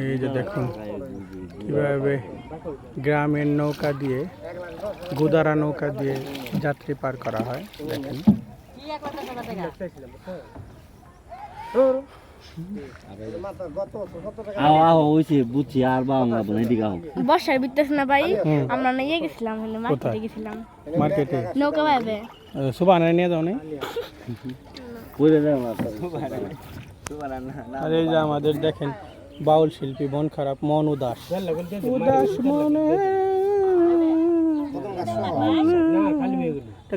এই যে দেখুন কীভাবে গ্রামের নৌকা দিয়ে গুদারা নৌকা দিয়ে যাত্রী পার করা হয় দেখেন। বর্ষার বিদ্যাস না ভাই আমরা না ইয়ে গেছিলাম মার্কেটে গেছিলাম। মার্কেটে নৌকা ভাবে সুবাহ নিয়ে যাও নি। পড়ে যাও আর এই যে আমাদের দেখেন বাউল শিল্পী মন খারাপ মন উদাস। উদাস মনে।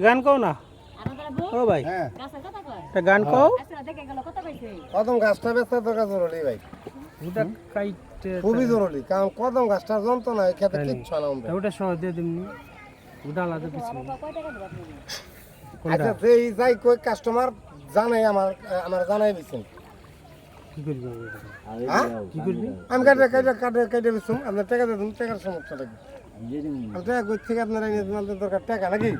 গান কও না। ও ভাই একটা গান কও। কদম গাছটা বেচতে তো কাজ জরুরি ভাই। খুবই জরুরি কারণ কদম গাছটা যন্ত্রণা খেতে কিচ্ছু না। ওটা সহ দিয়ে দিমনি। ওটা আলাদা কিছু আচ্ছা যেই যাই কই কাস্টমার জানাই আমার আমার জানাই দিচ্ছেন কি করবি? হ্যাঁ? কি করবি? আমি কাটে কাটে কাটে কাটে দিচ্ছুম আপনার টাকা দিয়ে টাকার সমস্যা থাকবে আমি টাকা কই থেকে আপনার এনে দিন দরকার টাকা নাকি?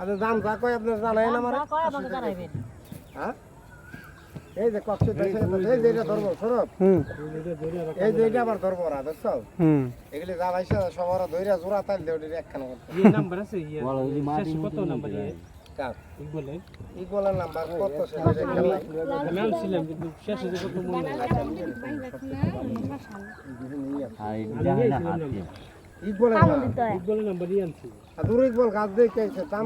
আপনি দাম যা কই আপনার জানাই না আমার হ্যাঁ? এই যে কষ্ট এই যে এটা ধরবো সরব এই যে এটা আবার ধরবো বুঝছ? হুম। এগুলি যা ভাইসা সবার ধৈর্য জোড়া তাইল দেও একখানা করতে নাম্বার আছে ইয়ে বলো যদি মাটি কত নাম্বার ইগোলার নাম্বার কত সে আমি কিন্তু শেষে যে কত মনে নাই আর দেখা না হাত দিয়ে ইগোলার কামড় দিতে বলে নাম্বার ই আনছি। আর দূর ইগোল গাছ দিয়ে দাম